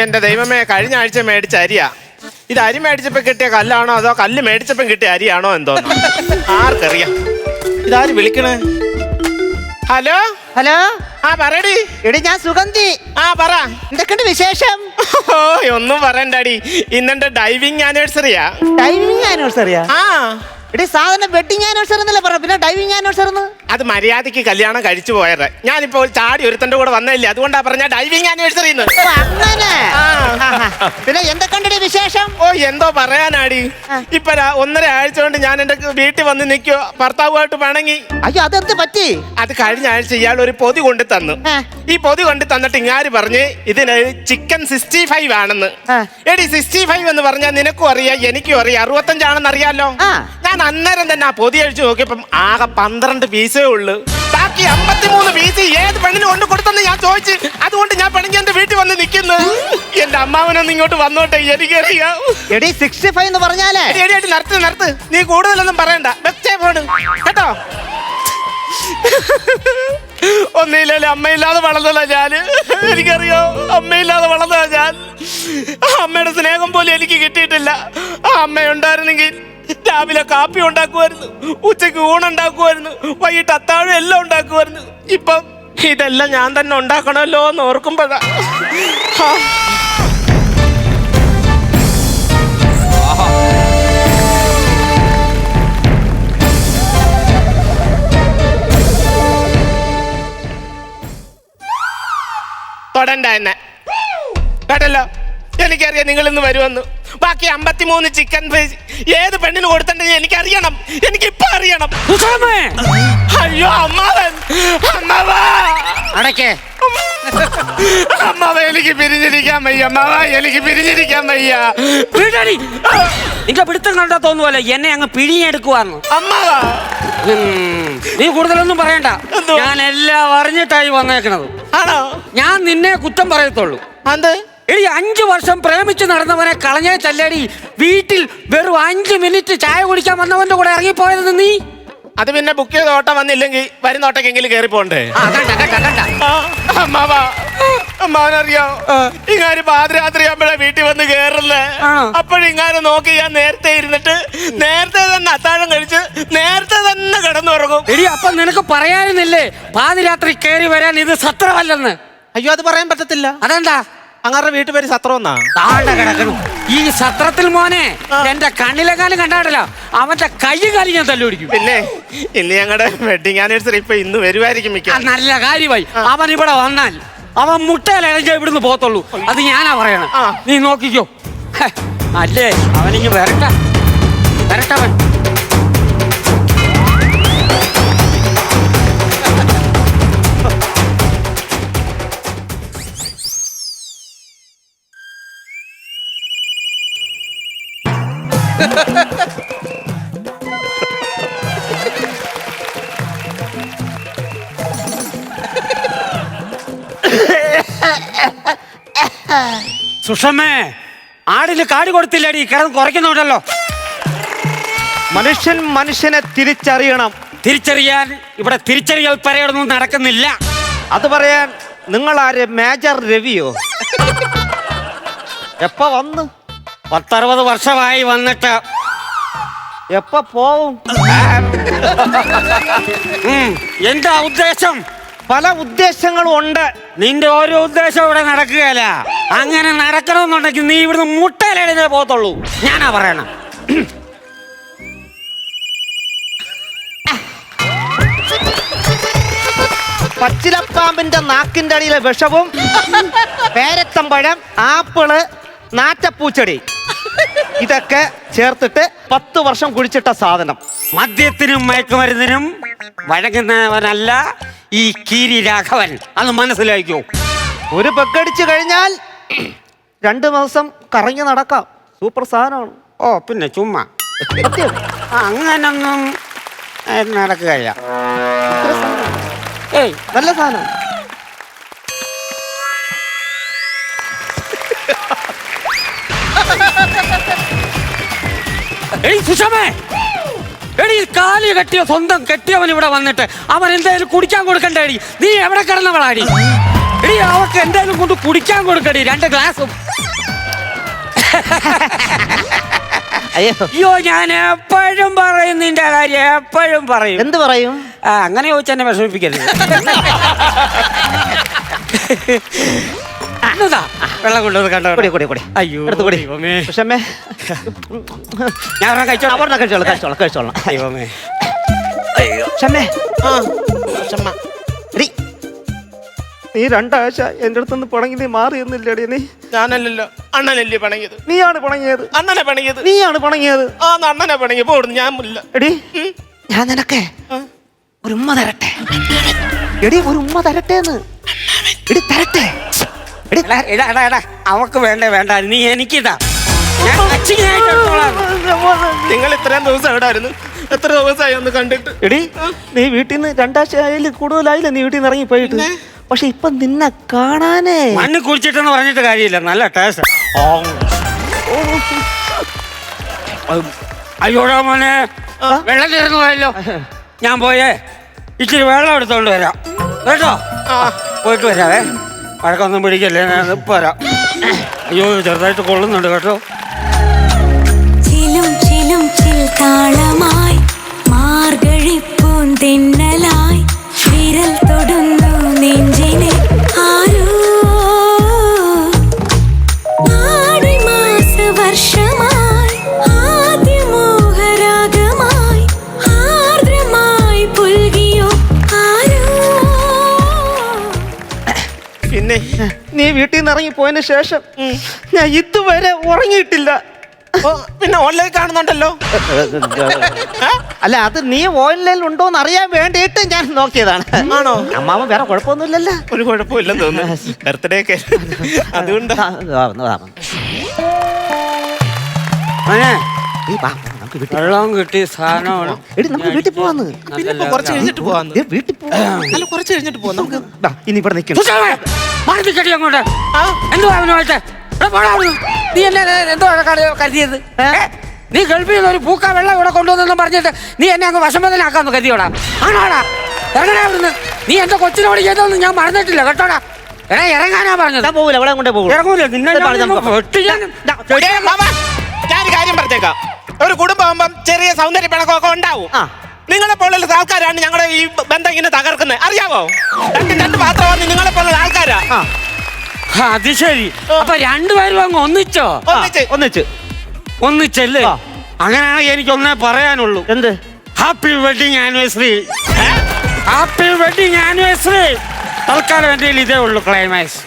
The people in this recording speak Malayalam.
എന്റെ ദൈവമേ കഴിഞ്ഞ ആഴ്ച മേടിച്ച അരിയാ. ഇത് അരി മേടിച്ചപ്പോ കിട്ടിയ കല്ലാണോ അതോ കല്ല് മേടിച്ചപ്പം കിട്ടിയ അരിയാണോ എന്തോ ആർക്കറിയാം. ഇതാര് വിളിക്കണേ? ഹലോ? ഹലോ? ആ പറയടി. എടി ഞാൻ സുഗന്ധി. ആ പറ. എന്തൊക്കെയുണ്ട് വിശേഷം? ഓ ഒന്നും പറയണ്ടാടി. ഇന്നെന്റെ ഡൈവിംഗ് ആനിവേഴ്സറിയാ ഡൈവിംഗ് ആനിവേഴ്സറിയാ ആ. എടി സാധാരണ വെഡിങ് ആനിവേഴ്സറി എന്നല്ലേ പറ. പിന്നെ ഡൈവിംഗ് ആനിവേഴ്സറി അത് മര്യാദയ്ക്ക് കല്യാണം കഴിച്ചു പോയത് ഞാനിപ്പോ ഒരു ചാടി ഒരുത്തന്റെ കൂടെ വന്നില്ലേ അതുകൊണ്ടാ പറഞ്ഞ ഡൈവിംഗ് ആനിവേഴ്സറി. പിന്നെ കണ്ടടി വിശേഷം? ഓ എന്തോ പറയാനാടി. ഇപ്പൊ ഒന്നര ആഴ്ച കൊണ്ട് ഞാൻ എന്റെ വീട്ടിൽ വന്ന് നിൽക്കോ ഭർത്താവുമായിട്ട് പണങ്ങി അയ്യോ അതെന്ത് പറ്റി? അത് കഴിഞ്ഞ ആഴ്ച ഇയാൾ ഒരു പൊതി കൊണ്ടു തന്നു. ഈ പൊതി കൊണ്ട് തന്നിട്ട് ഇങ്ങാര് പറഞ്ഞ് ഇതിന് ചിക്കൻ സിക്സ്റ്റി ഫൈവ് ആണെന്ന്. എടി സിക്സ്റ്റി ഫൈവ് എന്ന് പറഞ്ഞാൽ നിനക്കും അറിയാം എനിക്കും അറിയാം. അറുപത്തഞ്ചാണെന്ന് അറിയാലോ. ഞാൻ അന്നേരം തന്നെ ആ പൊതി അഴിച്ചു നോക്കിയപ്പം ആകെ പന്ത്രണ്ട് പീസേ ഉള്ളു. ബാക്കി അമ്പത്തിമൂന്ന് സി ഏത് പെണ്ണിന് കൊണ്ട് കൊടുത്തെന്ന് ഞാൻ ചോദിച്ച്. അതുകൊണ്ട് ഞാൻ പെണ്ണിക്ക് എന്റെ വീട്ടിൽ വന്ന് നിൽക്കുന്നു. എന്റെ അമ്മാവനൊന്ന് ഇങ്ങോട്ട് വന്നോട്ടെ എനിക്കറിയാം. എടി സിക്സ്റ്റി ഫൈവ് എന്ന് പറഞ്ഞാലേ. എടി, എടി, എടി, നിർത്ത് നിർത്ത്. നീ കൂടുതലൊന്നും പറയണ്ട. വെച്ചേ പോണ്. കേട്ടോ? ഒന്നില്ലല്ലേ അമ്മയില്ലാതെ വളർന്നല്ല ഞാൻ. എനിക്കറിയോ അമ്മയില്ലാതെ വളർന്നതാ ഞാൻ. ആ അമ്മയുടെ സ്നേഹം പോലും എനിക്ക് കിട്ടിയിട്ടില്ല. ആ അമ്മ ഉണ്ടായിരുന്നെങ്കിൽ രാവിലെ കാപ്പി ഉണ്ടാക്കുമായിരുന്നു ഉച്ചയ്ക്ക് ഊണുണ്ടാക്കുമായിരുന്നു വൈകിട്ട് അത്താഴം എല്ലാം ഉണ്ടാക്കുമായിരുന്നു ഇപ്പം ഇതെല്ലാം ഞാൻ തന്നെ ഉണ്ടാക്കണമല്ലോ എന്ന് ഓർക്കുമ്പോഴാ. തൊടണ്ട എന്നെ. കേട്ടല്ലോ? എനിക്കറിയാം നിങ്ങൾ ഇന്ന് വരുമെന്ന്. ബാക്കി അമ്പത്തിമൂന്ന് ചിക്കൻ ഫ്രൈസ് ഏത് പെണ്ണിന് കൊടുത്തിട്ടുണ്ടെങ്കിൽ എനിക്കറിയണം. എനിക്ക് ഇപ്പൊ അറിയണം അയ്യോ അമ്മാവൻ. അമ്മാവാ. അടക്കേ അമ്മാവ എനിക്ക് പിരിഞ്ഞിരിക്കാൻ വയ്യ. അമ്മാവ എനിക്ക് പിരിഞ്ഞിരിക്കാൻ വയ്യ. വീടടി. നിങ്ങൾ പിടുത്തം കണ്ടാ തോന്നുവല്ലോ. എന്നെ അങ്ങ് പിഴിഞ്ഞെടുക്കുവാന്ന്. അമ്മാവ. നീ കൂടുതലൊന്നും പറയണ്ട. ഞാൻ എല്ലാം അറിഞ്ഞിട്ടായി വന്നേക്കണത്. ആണോ? ഞാൻ നിന്നെ കുറ്റം പറയത്തുള്ളൂ. അത് എടി അഞ്ചു വർഷം പ്രേമിച്ച് നടന്നവനെ കളഞ്ഞേ ചല്ലടി വീട്ടിൽ വെറും അഞ്ചു മിനിറ്റ് ചായ കുടിക്കാൻ വന്നവന്റെ കൂടെ ഇറങ്ങിപ്പോയത് നീ? അത് പിന്നെ ബുക്ക് ചെയ്ത ഓട്ടം വന്നില്ലെങ്കിൽ വരുന്ന ഓട്ടക്കെങ്കിലും കയറി പോണ്ടേ. അമ്മാവാ അമ്മാവനറിയോ? ഇങ്ങാര് പാതിരാത്രി ആകുമ്പോഴാ വീട്ടിൽ വന്ന് കേറുന്നേ ആണോ? അപ്പോഴിങ്ങാര് നോക്കി ഞാൻ നേരത്തെ ഇരുന്നിട്ട് നേരത്തെ തന്നെ അത്താഴം കഴിച്ച് നേരത്തെ തന്നെ കിടന്നുറങ്ങും. എടി അപ്പൊ നിനക്ക് പറയാനില്ലേ പാതിരാത്രി കേറി വരാൻ ഇത് സത്രമല്ലെന്ന്? അയ്യോ അത് പറയാൻ പറ്റത്തില്ല. അതെന്താ? അങ്ങാരുടെ വീട്ടുപേര് സത്രം എന്നാ കിടക്കണം. ഈ സത്രത്തിൽ മോനെ എന്റെ കണ്ണിലെ കാലം കണ്ടാടല്ലോ അവന്റെ കൈ കാലി ഞാൻ തല്ലുപിടിക്കും. പിന്നെ ഇന്ന് ഞങ്ങളുടെ വെഡിങ് ആനിവേഴ്സറി ഇപ്പൊ ഇന്ന് വരുമായിരിക്കും ആ, മിക്ക നല്ല കാര്യമായി. അവൻ ഇവിടെ വന്നാൽ അവൻ മുട്ടയിലഴഞ്ഞ ഇവിടുന്ന് പോത്തുള്ളൂ അത് ഞാനാ പറയണം. ആ. നീ നോക്കിക്കോ. ഹെ, അല്ലേ? അവനിങ്ങ് വരട്ടെ. വരട്ടവൻ സുഷമേ ആടിന് കാട് കൊടുത്തില്ലടി കിടന്ന് കുറയ്ക്കുന്നുണ്ടല്ലോ. മനുഷ്യൻ മനുഷ്യനെ തിരിച്ചറിയണം. തിരിച്ചറിയാൻ ഇവിടെ തിരിച്ചറിയൽ പരേഡൊന്നും നടക്കുന്നില്ല. അത് പറയാൻ നിങ്ങൾ ആര് മേജർ രവിയോ? എപ്പ വന്ന്? പത്തറുപത് വർഷമായി വന്നിട്ട് എപ്പ പോവും? എന്താ ഉദ്ദേശം? പല ഉദ്ദേശങ്ങളും ഉണ്ട്. നിന്റെ ഓരോ ഉദ്ദേശം ഇവിടെ നടക്കുകയല്ല. അങ്ങനെ നടക്കണമെന്നുണ്ടെങ്കിൽ നീ ഇവിടുന്ന് മുട്ടയിലെഴുന്നേ പോകത്തുള്ളൂ. ഞാനാ പറയണം. പച്ചിലപ്പാമ്പിന്റെ നാക്കിന്റെ അടിയിലെ വിഷവും പേരത്തമ്പഴം ആപ്പിൾ നാറ്റപ്പൂച്ചെടി. ഇതൊക്കെ ചേർത്തിട്ട് പത്ത് വർഷം കുഴിച്ചിട്ട സാധനം. മദ്യത്തിനും മയക്കുമരുന്നിനും വഴങ്ങുന്നവനല്ല ഈ കീരി രാഘവൻ. അത് മനസ്സിലാക്കിയോ ഒരു പെക്കടിച്ചു കഴിഞ്ഞാൽ രണ്ടു മാസം കറങ്ങി നടക്കാം. സൂപ്പർ സാധനമാണ്. ഓ പിന്നെ ചുമ്മാ. ആ, അങ്ങനൊന്നും ഏ, നടക്കുകയില്ല. ഏയ്. നല്ല സാധനം. എടി സുഷമേ എടി കാലി കെട്ടിയ സ്വന്തം കെട്ടിയവൻ ഇവിടെ വന്നിട്ട് അവൻ എന്തായാലും കുടിക്കാൻ കൊടുക്കണ്ടേടി നീ എവിടെ കിടന്നവളാടി? എടി അവർക്ക് അവക്ക് എന്തായാലും കൊണ്ട് കുടിക്കാൻ കൊടുക്കടി രണ്ട് ഗ്ലാസും. അയ്യോ. അയ്യോ ഞാൻ എപ്പോഴും പറയും നിന്റെ കാര്യം എപ്പോഴും പറയും. എന്ത് പറയും? ആ അങ്ങനെ ചോദിച്ചെന്നെ വിഷമിപ്പിക്കരുത്. എന്നതാ വെള്ളം കൊണ്ടുവന്ന് കണ്ടോ കൂടി കൂടി കൂടി. അയ്യോ എടുത്ത് കൂടി. ദൈവമേ. വിഷമേ ഞാൻ ഒരെണ്ണം കഴിച്ചോളാം. അവിടെ കഴിച്ചോളാം കഴിച്ചോളാം കഴിച്ചോളാം. ദൈവമേ. ക്ഷമേ ആ. ചമ്മ എടി, നീ രണ്ടാഴ്ച എന്റെ അടുത്തുനിന്ന് പണങ്ങി നീ മാറി എന്നില്ലടി നീ? ഞാനല്ലല്ലോ. അണ്ണനല്ലേ പണങ്ങിയത്. നീയാണ് പണങ്ങിയത്. അണ്ണനെ പണങ്ങിയത്. നീയാണ് പണങ്ങിയത്. ആ അണ്ണനെ പണങ്ങി. പോടുന്നു ഞാൻ ഇല്ല എടി ഞാൻ നിനക്ക് ഒരു ഉമ്മ തരട്ടെ. എടി ഒരു ഉമ്മ തരട്ടെ എന്ന് എടി തരട്ടെ. എടി എടാ എടാ അവക്ക് വേണ്ട വേണ്ട നീ എനിക്കിതാ. ഞാൻ. നിങ്ങൾ ഇത്രയും ദിവസം എവിടെ ആയിരുന്നു? എത്ര ദിവസമായി ഒന്ന് കണ്ടിട്ട്? എടി നീ വീട്ടിൽ നിന്ന് രണ്ടാഴ്ച ആയാലും കൂടുതലായില്ല നീ വീട്ടിൽ നിന്ന് ഇറങ്ങി പോയിട്ട്? പക്ഷെ ഇപ്പൊ നിന്നെ കാണാനേ. മണ്ണ് കുടിച്ചിട്ടെന്ന് പറഞ്ഞിട്ട് കാര്യമില്ല നല്ല ടേസ്റ്റ് അയ്യോടാ മോനെ വെള്ളം തീർന്നു പോയല്ലോ. ഞാൻ പോയേ ഇച്ചിരി വെള്ളം എടുത്തോണ്ട് വരാം. കേട്ടോ? പോയിട്ട് വരാവേ. വഴക്കൊന്നും പിടിക്കല്ലേ? ഞാൻ ഇപ്പൊ വരാം അയ്യോ ചെറുതായിട്ട് കൊള്ളുന്നുണ്ട് കേട്ടോ. ചിലും ചിലും ചിൽ താളമായി വിരൽ തൊടുന്നു പിന്നെ നീ വീട്ടിൽ നിന്ന് ഇറങ്ങി പോയതിന് ശേഷം ഞാൻ ഇതുവരെ ഉറങ്ങിയിട്ടില്ല. ഓ, പിന്നെ ഓൺലൈൻ കാണുന്നുണ്ടല്ലോ. അല്ല അത് നീ ഓൺലൈനിൽ ഉണ്ടോന്ന് അറിയാൻ വേണ്ടിയിട്ട് ഞാൻ നോക്കിയതാണ്. ആണോ? അമ്മാവൻ വേറെ കുഴപ്പമൊന്നുമില്ലല്ലോ. ഒരു കുഴപ്പമില്ലെന്ന് തോന്നുന്നു. ബർത്ത്ഡേ ഒക്കെ അതുകൊണ്ട്. ആ, ആ, ആ, ആ. മോനെ നീ വാ, നമുക്ക് വീട്ടിൽ വെള്ളം കിട്ടി സാധനമാണ് എടി നമുക്ക് വീട്ടിൽ പോവാന്ന്. പിന്നെ ഇപ്പൊ കുറച്ച് കഴിഞ്ഞിട്ട് പോവാന്ന്. ഏ, വീട്ടിൽ പോവാ. അല്ല കുറച്ച് കഴിഞ്ഞിട്ട് പോവാം. നമുക്ക് ദാ, ഇനി ഇവിടെ നിൽക്കണം. സുജാവേ, മാറി അങ്ങോട്ട് എന്തുവാ അവനുമായിട്ട്? നീ എന്നെ എന്തോ കരുതിയത്? നീ ഗൾഫിൽ നിന്ന് ഒരു പൂക്ക വെള്ളം ഇവിടെ കൊണ്ടുവന്നെന്നും പറഞ്ഞിട്ട് നീ എന്നെ അങ്ങ് വശംവദനാക്കാന്ന് കരുതിയോടാ. ആണോടാ? ഇറങ്ങടാ അവിടുന്ന്. നീ എന്റെ കൊച്ചിനോട് ചെയ്തതൊന്നും ഞാൻ മറന്നിട്ടില്ല കേട്ടോടാ. എടാ ഇറങ്ങാനാ പറഞ്ഞത്. പോകൂല അവളെ കൊണ്ടേ പോകും ഇറങ്ങൂല നിന്നെ ഞാൻ കാര്യം പറഞ്ഞേക്കാം. ഒരു കുടുംബമാകുമ്പം ചെറിയ സൗന്ദര്യ പിണക്കമൊക്കെ ഉണ്ടാവും. നിങ്ങളെ പോലുള്ള ആൾക്കാരാണ് ഞങ്ങളുടെ ഈ ബന്ധം ഇങ്ങനെ തകർക്കുന്നത്. അറിയാവോ? രണ്ട് രണ്ട് പാത്രമാണ് നിങ്ങളെ പോലുള്ള ആൾക്കാരാ. അത് ശരി. അപ്പൊ രണ്ടുപേരും അങ്ങ് ഒന്നിച്ചോ? ഒന്നിച്ച്. ഒന്നിച്ച്. ഒന്നിച്ചല്ലേ. അങ്ങനെയാണെങ്കിൽ എനിക്ക് ഒന്നേ പറയാനുള്ളൂ. എന്ത്? Happy wedding anniversary happy wedding anniversary തൽക്കാലം എന്റെ ഇതേ ഉള്ളൂ ക്ലൈമാക്സ്